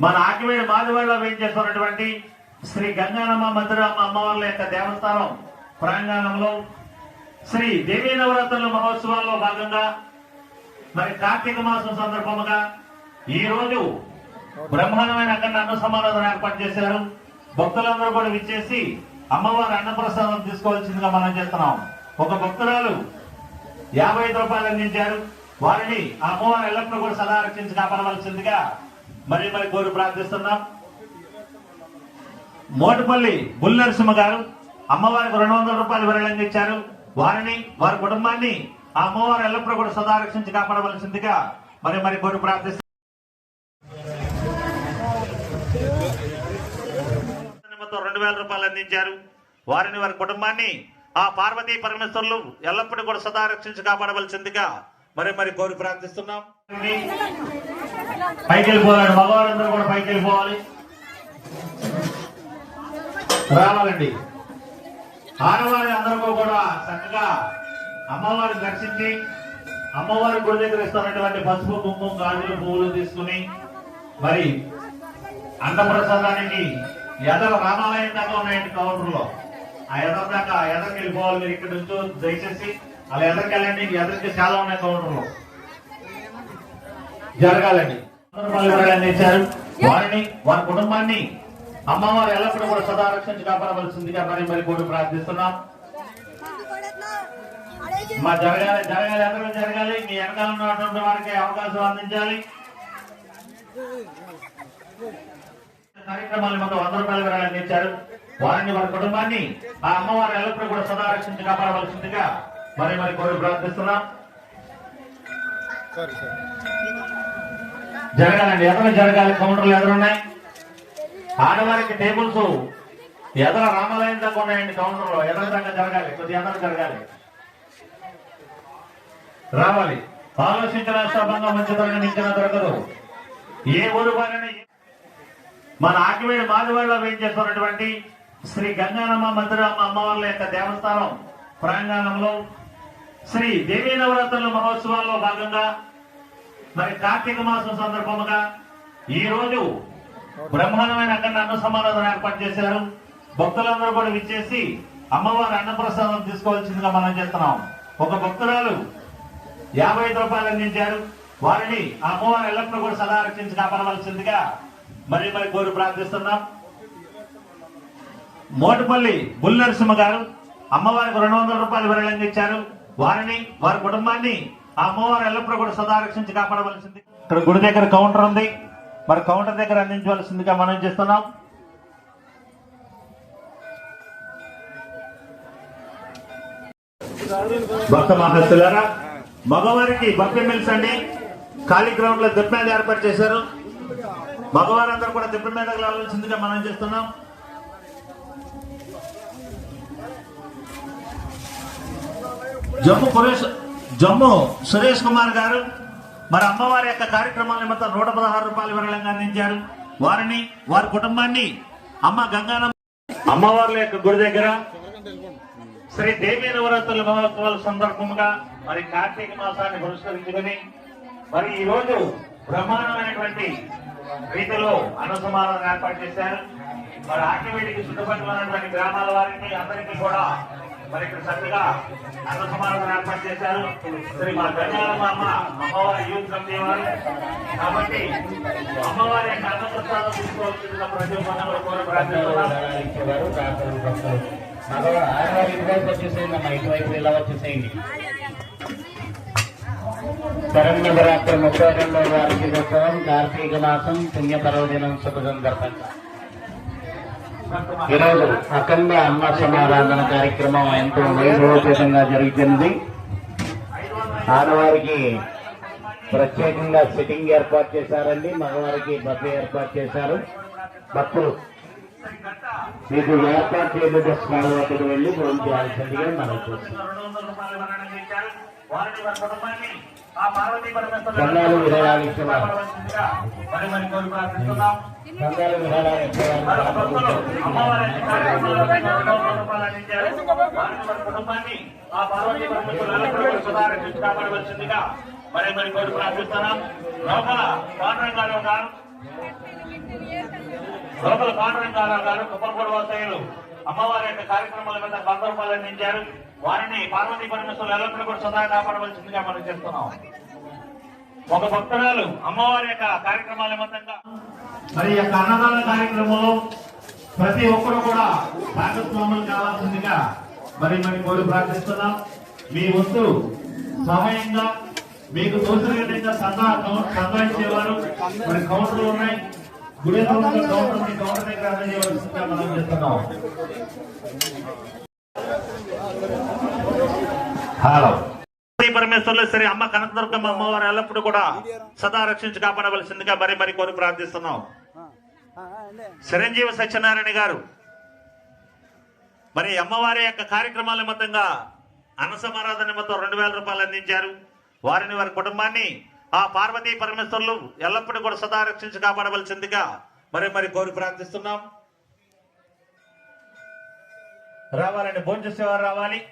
మన ఆకివేడి మాదివాడలో వేయించేస్తున్నటువంటి శ్రీ గంగానమ్మ మందిరమ్మ అమ్మవార్ల యొక్క దేవస్థానం ప్రాంగణంలో శ్రీ దేవీ నవరాత్రుల మహోత్సవాల్లో భాగంగా మరి కార్తీక మాసం సందర్భముగా ఈ రోజు బ్రహ్మాండమైన అక్కడ అన్న సమారాధన ఏర్పాటు చేశారు. భక్తులందరూ కూడా విచ్చేసి అమ్మవారి అన్నప్రసాదం తీసుకోవాల్సిందిగా మనం చేస్తున్నాం. ఒక భక్తురాలు యాభై ఐదు రూపాయలు అందించారు. వారిని ఆ అమ్మవారు ఎల్లప్పుడూ కూడా సదా రక్షించి కాపాడవలసిందిగా మరి మరి కోరి ప్రార్థిస్తున్నాం. మోటుపల్లి బుల్ నరసింహ గారు అమ్మవారికి రెండు వందల రూపాయలు విరళంగా ఇచ్చారు. వారిని వారి కుటుంబాన్ని ఆ అమ్మవారు ఎల్లప్పుడూ కూడా సదా రక్షించి కాపాడవలసిందిగా మరి మరి కోరి ప్రార్థిస్తున్నాం. రెండు వేల రూపాయలు అందించారు. వారిని వారి కుటుంబాన్ని ఆ పార్వతీ పరమేశ్వరులు ఎల్లప్పుడూ కూడా సదా రక్షించి కాపాడవలసిందిగా మరి మరి కోరి ప్రార్థిస్తున్నాం. పైకి వెళ్ళిపోవాలండి మగవారందరూ కూడా పైకి వెళ్ళిపోవాలి. రావాలండి. ఆడవారి అందరికీ కూడా చక్కగా అమ్మవారిని దర్శించి అమ్మవారి గుడి దగ్గర ఇస్తున్నటువంటి పసుపు కుంకుమ గాజులు పువ్వులు తీసుకుని మరి అన్నప్రసాదానికి ఎదర రామాలయం దాకా ఉన్నాయండి కౌంటర్లో. ఆ ఎదర దాకా ఎదరికి వెళ్ళిపోవాలి మీరు ఇక్కడ నుంచి దయచేసి. అలా ఎదరికి వెళ్ళండి? ఎదరికి చాలా ఉన్నాయి కౌంటర్లో జరగాలండి. రూపాయలు ఇచ్చారు వారిని వారి కుటుంబాన్ని అమ్మవారు ఎల్లప్పుడూ కూడా సదా రక్షించి కాపాడవలసిందిగా మరి మరి కూడా ప్రార్థిస్తున్నాం. మా జరగాలి జరగాలి అందరూ జరగాలి. మీ వెనకాల ఉన్నటువంటి వారికి అవకాశం అందించాలి. కార్యక్రమాలు మొత్తం వంద రూపాయలు విరాళాన్ని ఇచ్చారు వారిని వారి కుటుంబాన్ని ఆ అమ్మవారు ఎల్లప్పుడూ కూడా సదా రక్షించి కాపాడవలసిందిగా మరి మరి కోరి ప్రార్థిస్తున్నాం. జరగాలండి. ఎదర జరగాలి? కౌంటర్లు ఎదురున్నాయి? ఆడవారికి టేబుల్స్ ఎదర రామాలయం దాకా ఉన్నాయండి కౌంటర్లో. ఎదర దాకా జరగాలి? కొద్ది ఎదర జరగాలి. రావాలి. ఆలోచించిన శోభంగా మంచిదరగా నించిన దొరకదు. ఏ ఊరు వారిని మన ఆకివేడి మాదివాడలో వేయించేస్తున్నటువంటి శ్రీ గంగానమ్మ మందిరమ్మ అమ్మవార్ల యొక్క దేవస్థానం ప్రాంగణంలో శ్రీ దేవీ నవరాత్రుల మహోత్సవాల్లో భాగంగా మరి కార్తీక మాసం సందర్భముగా ఈ రోజు బ్రహ్మాండమైన అక్కడ అన్న సమారాధన ఏర్పాటు చేశారు. భక్తులందరూ కూడా విచ్చేసి అమ్మవారి అన్నప్రసాదం తీసుకోవాల్సిందిగా మనం చేస్తున్నాం. ఒక భక్తురాలు యాభై ఐదు రూపాయలు అందించారు. వారిని ఆ అమ్మవారు ఎల్లప్పుడూ కూడా సదా రక్షించి కాపాడవలసిందిగా మరి మరి కోరి ప్రార్థిస్తున్నాం. మోటుపల్లి బుల్ నరసింహ గారు అమ్మవారికి రెండు వందల రూపాయలు విరళంగా ఇచ్చారు. వారిని వారి కుటుంబాన్ని ఆ అమ్మవారు ఎల్లప్పుడూ కూడా సదా రక్షించి కాపాడవలసింది. ఇక్కడ గుడి దగ్గర కౌంటర్ ఉంది. మరి కౌంటర్ దగ్గర అందించవలసిందిగా మనం చేస్తున్నాం. భక్త మహస్తులారా మగవారికి భక్తి మిల్స్ అండి. ఖాళీ గ్రౌండ్లో దిప్ప మీద ఏర్పాటు చేశారు. మగవారందరూ కూడా దిప్ప మీద వెళ్ళాల్సిందిగా మనం చేస్తున్నాం. జమ్ము సురేష్ జమ్ము సురేష్ కుమార్ గారు మరి అమ్మవారి యొక్క కార్యక్రమాల నిమిత్తం నూట పదహారు రూపాయలు విరళంగా అందించారు. వారిని వారి కుటుంబాన్ని అమ్మ గంగానమ్మ అమ్మవార్ల యొక్క గుడి దగ్గర శ్రీ దేవీ నవరాత్రుల మహోత్సవాల సందర్భంగా మరి కార్తీక మాసాన్ని పురస్కరించుకుని మరి ఈ రోజు బ్రహ్మాండమైనటువంటి రీతిలో అన్నసమాలను ఏర్పాటు చేశారు. మరి ఆకివేడికి చుట్టుపక్కల ఉన్నటువంటి గ్రామాల వారిని అందరికీ కూడా మరి ఇక్కడ చక్కగా అన్న సమారాధన ఏర్పాటు చేశారు. శ్రీ మా గంగారమ్మ అమ్మ అమ్మవారి యూత్ కమిటీ వారు. కాబట్టి అమ్మవారి యొక్క అన్న ప్రసాదం తీసుకోవాల్సిన ప్రతి ఒక్కరు కోరి ప్రార్థిస్తున్నాం ఇచ్చేవారు ప్రార్థనలు ఇటువైపు వచ్చేసేయండి అమ్మా ఇటువైపు ఇలా వచ్చేసేయండి శరణ్యవరాత్రి ముప్పై రెండవ వారికి ఉత్సవం కార్తీక మాసం పుణ్య పర్వదినం శుభ సందర్భంగా. ఈరోజు అఖండ అన్న సమారాధన కార్యక్రమం ఎంతో వైభవపేతంగా జరుగుతుంది. ఆడవారికి ప్రత్యేకంగా సిట్టింగ్ ఏర్పాటు చేశారండి. మగవారికి బఫే ఏర్పాటు చేశారు. భక్తులు మీకు ఏర్పాటు చేయబడ్డ స్మాల్ వాటికి వెళ్ళి భోజనం చేయాల్సిందిగా మనం చూస్తున్నాం విధానాలు విరాళాలు మరి మరి కోరి ప్రార్థిస్తున్నాం లోపల పాండురంగారావు ఉన్నారు లోపల పాండరంగారావు గారు కుప్పలపూడి వాసయ్యులు అమ్మవారి యొక్క కార్యక్రమాల మీద వంద రూపాయలు అందించారు. వారిని పార్వతీ పరమేశ్వరులు ఎల్లప్పుడూ కూడా సదా కాపాడవలసిందిగా మనం చేస్తున్నాం ఒక భక్తురాలు అమ్మవారి యొక్క కార్యక్రమాల మొత్తంగా మరి యొక్క అన్నదాన కార్యక్రమంలో ప్రతి ఒక్కరు కూడా భాగస్వాములు కావాల్సిందిగా మరి మరి కోరి ప్రార్థిస్తున్నాం. మీ వంతు సమయంగా మీకు తోచిన విధంగా సందా మరి కౌంటర్లు ఉన్నాయి. గుడి కౌంటర్ కౌంటర్ కౌంటర్ దగ్గర అందజేయవలసిందిగా మనం చేస్తున్నాం హలో అమ్మ కనకదుర్గమ్మ అమ్మవారు ఎల్లప్పుడూ కూడా సదా రక్షించి కాపాడవలసిందిగా మరి మరి కోరి ప్రార్థిస్తున్నాం. చిరంజీవి సత్యనారాయణ గారు మరి అమ్మవారి యొక్క కార్యక్రమాల నిమిత్తంగా అనసమారాధన నిమిత్తం రెండు వేల రూపాయలు అందించారు. వారిని వారి కుటుంబాన్ని ఆ పార్వతీ పరమేశ్వర్లు ఎల్లప్పుడూ కూడా సదా రక్షించి కాపాడవలసిందిగా మరి మరి కోరి ప్రార్థిస్తున్నాం. రావాలండి భోజనం చేసేవారు రావాలి.